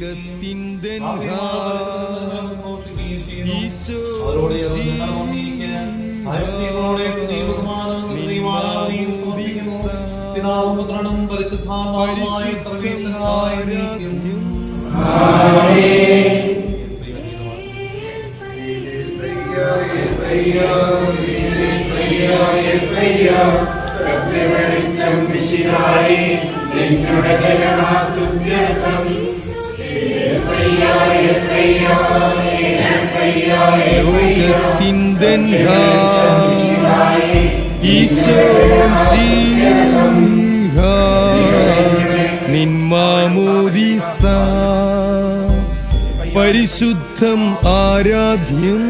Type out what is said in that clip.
ലോകത്തിന്റെ ഈശോ പിതാവും പുത്രനും പരിശുദ്ധാത്മാവുമായ സർവേശ്വരനായ നീക്കും വെളിച്ചം വിശിതായി നിന്നുടെ കരുണാസുദ്യം ഈശോ നിന്മാമോദിസ പരിശുദ്ധം ആരാധ്യം.